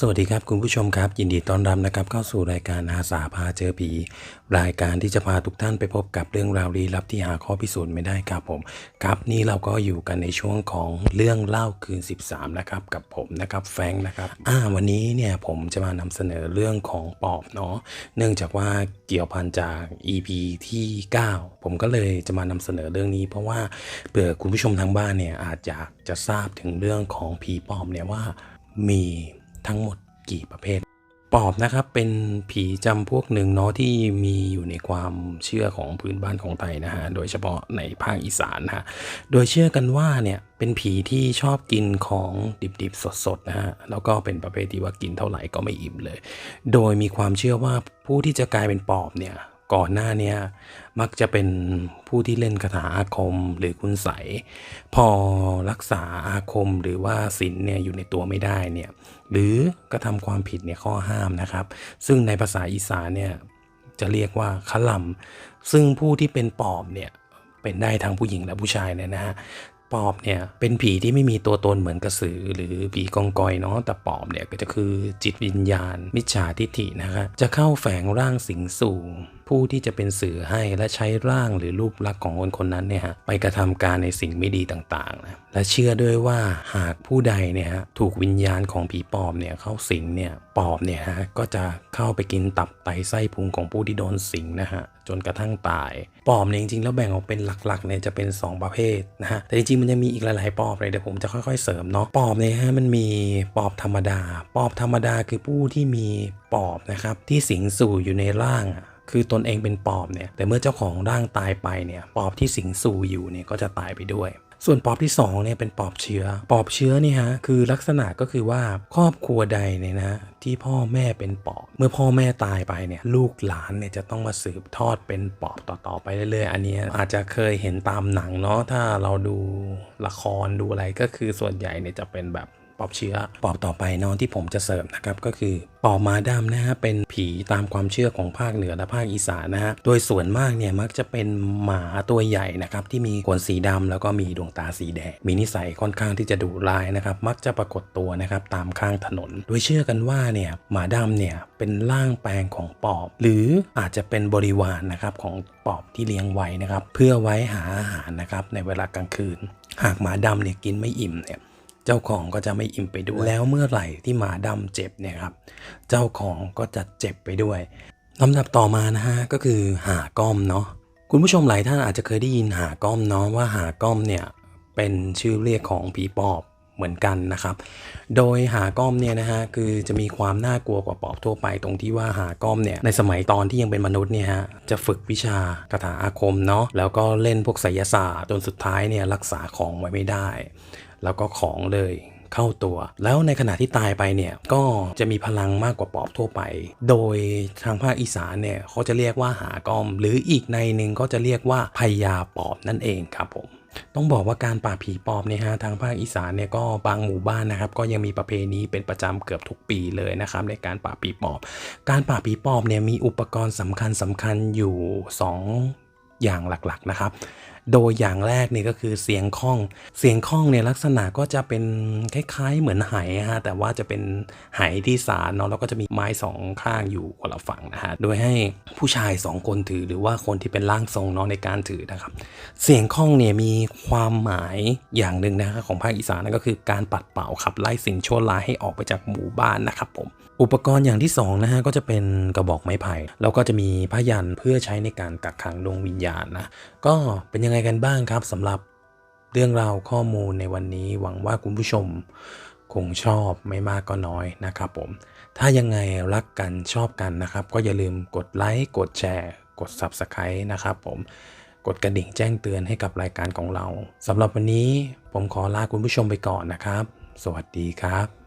สวัสดีครับคุณผู้ชมครับ ยินดีต้อนรับนะครับเข้าสู่รายการอาสาพาเจอผี รายการที่จะพาทุกท่านไปพบกับเรื่องราวลี้ลับที่หาข้อพิสูจน์ไม่ได้ครับผม ครับนี่เราก็อยู่กันในช่วงของเรื่องเล่าคืน 13 นะครับ กับผมนะครับแฟงนะครับอ่าวันนี้เนี่ยผมจะมานำเสนอเรื่องของปอบเนาะเนื่องจากว่าเกี่ยวพันจาก EP ที่ 9 ผมก็เลยจะมานำเสนอเรื่องนี้ เพราะว่าเผื่อคุณผู้ชมทางบ้านเนี่ยอาจอยากจะทราบถึงเรื่องของผีปอบเนี่ยว่ามี ทั้งหมดกี่ประเภท ปอบนะครับเป็นผีจำพวกหนึ่งเนาะที่มีอยู่ในความเชื่อของพื้นบ้านของไทยนะฮะโดยเฉพาะในภาคอีสานนะฮะโดยเชื่อกันว่าเนี่ยเป็นผีที่ชอบกินของดิบๆสดๆนะฮะแล้วก็เป็นประเภทที่ว่ากินเท่าไหร่ก็ไม่อิ่มเลย โดยมีความเชื่อว่าผู้ที่จะกลายเป็นปอบเนี่ย ก่อนหน้าเนี้มักจะเป็นผู้ที่เล่นคาถาอาคมหรือคุณใสพอรักษาอาคมหรือว่าศีลเนี่ยอยู่ในตัวไม่ได้เนี่ยหรือกระทำความผิดเนี่ยข้อห้ามนะครับ ซึ่งในภาษาอีสานเนี่ยจะเรียกว่าขลำซึ่งผู้ที่เป็นปอบเนี่ยเป็นได้ทั้งผู้หญิงและผู้ชายเนี่ยนะฮะปอบเนี่ยเป็นผีที่ไม่มีตัวตนเหมือนกระสือ หรือผีกองกอยเนาะแต่ปอบเนี่ยก็จะคือจิตวิญญาณมิจฉาทิฏฐินะครับจะเข้าแฝงร่างสิงสู่ ผู้ที่จะเป็นสื่อให้และใช้ร่างหรือรูปลักษณ์ของคนคนนั้นเนี่ยฮะไปกระทำการในสิ่งไม่ดีต่างๆนะและเชื่อด้วยว่าหากผู้ใดเนี่ยฮะถูกวิญญาณของผีปอบเนี่ยเข้าสิงเนี่ยปอบเนี่ยฮะก็จะเข้าไปกินตับไตไส้พุงของผู้ที่โดนสิงนะฮะจนกระทั่งตาย ปอบเนี่ยจริงๆ แล้วแบ่งออกเป็นหลักๆเนี่ยจะเป็น 2 ประเภทนะฮะแต่จริงๆมันจะมีอีกหลายๆปอบเลยเดี๋ยวผมจะค่อยๆเสริมเนาะปอบเนี่ยฮะมันมีปอบธรรมดา ปอบธรรมดาคือผู้ที่มีปอบนะครับที่สิงสู่อยู่ในร่าง คือตนเองเป็นปอบเนี่ย แต่เมื่อเจ้าของร่างตายไปเนี่ย ปอบที่สิงสู่อยู่เนี่ยก็จะตายไปด้วยส่วนปอบที่2เนี่ยเป็นปอบเชื้อ ปอบเชื้อนี่ฮะคือลักษณะก็คือว่าครอบครัวใดเนี่ยนะที่พ่อแม่เป็นปอบ เมื่อพ่อแม่ตายไปเนี่ยลูกหลานเนี่ยจะต้องมาสืบทอดเป็นปอบต่อๆไปเรื่อยๆ อันนี้อาจจะเคยเห็นตามหนังเนาะถ้าเราดูละครดูอะไรก็คือส่วนใหญ่เนี่ยจะเป็นแบบ ปอบเชื้อ ปอบต่อไปนอนที่ผมจะเสริมนะครับก็คือปอบมาดำนะฮะเป็นผีตามความเชื่อของภาคเหนือและภาคอีสานนะฮะโดยส่วนมากเนี่ยมักจะเป็นหมาตัวใหญ่นะครับที่มีขนสีดำแล้วก็มีดวงตาสีแดงมีนิสัยค่อนข้างที่จะดุร้ายนะครับมักจะปรากฏตัวนะครับตามข้างถนน โดยเชื่อกันว่าเนี่ยหมาดำเนี่ยเป็นร่างแปลงของปอบ หรืออาจจะเป็นบริวารนะครับของปอบที่เลี้ยงไว้นะครับเพื่อไว้หาอาหารนะครับในเวลากลางคืน หากหมาดำเนี่ยกินไม่อิ่มเนี่ย เจ้าของก็จะไม่อิ่มไปด้วย แล้วเมื่อไหร่ที่หมาดำเจ็บเนี่ยครับ เจ้าของก็จะเจ็บไปด้วยลำดับต่อมานะฮะก็คือหาก้อมเนาะคุณผู้ชมหลายท่านอาจจะเคยได้ยินหาก้อมเนาะว่าหาก้อมเนี่ยเป็นชื่อเรียกของผีปอบเหมือนกันนะครับ โดยหาก้อมเนี่ยนะฮะคือจะมีความน่ากลัวกว่าปอบทั่วไปตรงที่ว่าหาก้อมเนี่ยในสมัยตอนที่ยังเป็นมนุษย์เนี่ยฮะจะฝึกวิชาคาถาอาคมเนาะแล้วก็เล่นพวกไสยศาสตร์จนสุดท้ายเนี่ยรักษาของไว้ไม่ได้ แล้วก็ของเลยเข้าตัว แล้วในขณะที่ตายไปเนี่ยก็จะมีพลังมากกว่าปอบทั่วไป โดยทางภาคอีสานเนี่ยเขาจะเรียกว่าหากอม หรืออีกในหนึ่งก็จะเรียกว่าพญาปอบนั่นเองครับผมต้องบอกว่าการป่าบผีปอบเนี่ยฮะทางภาคอีสานเนี่ยก็บางหมู่บ้านนะครับ ก็ยังมีประเพณีเป็นประจำเกือบทุกปีเลยนะครับในการป่าบผีปอบ การป่าบผีปอบเนี่ยมีอุปกรณ์สำคัญสำคัญอยู่ 2 อย่างหลักๆนะครับ โดยอย่างแรกนี่ก็คือเสียงข้อง เสียงข้องเนี่ยลักษณะก็จะเป็นคล้ายๆเหมือนไหฮะแต่ว่าจะเป็นไหที่สารเนาะแล้วก็จะมีไม้สองข้างอยู่คนละฝั่งนะฮะโดยให้ผู้ชายสองคนถือหรือว่าคนที่เป็นร่างทรงเนาะในการถือนะครับ เสียงข้องเนี่ยมีความหมายอย่างหนึ่งนะครับของภาคอีสานนั่นก็คือการปัดเป่าขับไล่สิ่งชั่วร้ายให้ออกไปจากหมู่บ้านนะครับผมอุปกรณ์อย่างที่สองนะฮะก็จะเป็นกระบอกไม้ไผ่แล้วก็จะมีผ้ายันเพื่อใช้ในการกักขังดวงวิญญาณนะก็เป็นยังไงกันบ้างครับสำหรับเรื่องราวข้อมูลในวันนี้หวังว่าคุณผู้ชมคงชอบไม่มากก็น้อยนะครับผม ถ้ายังไงรักกันชอบกันนะครับ ก็อย่าลืมกดไลค์กดแชร์ กด Subscribe นะครับผมกดกระดิ่งแจ้งเตือนให้กับรายการของเราสำหรับวันนี้ผมขอลาคุณผู้ชมไปก่อนนะครับ สวัสดีครับ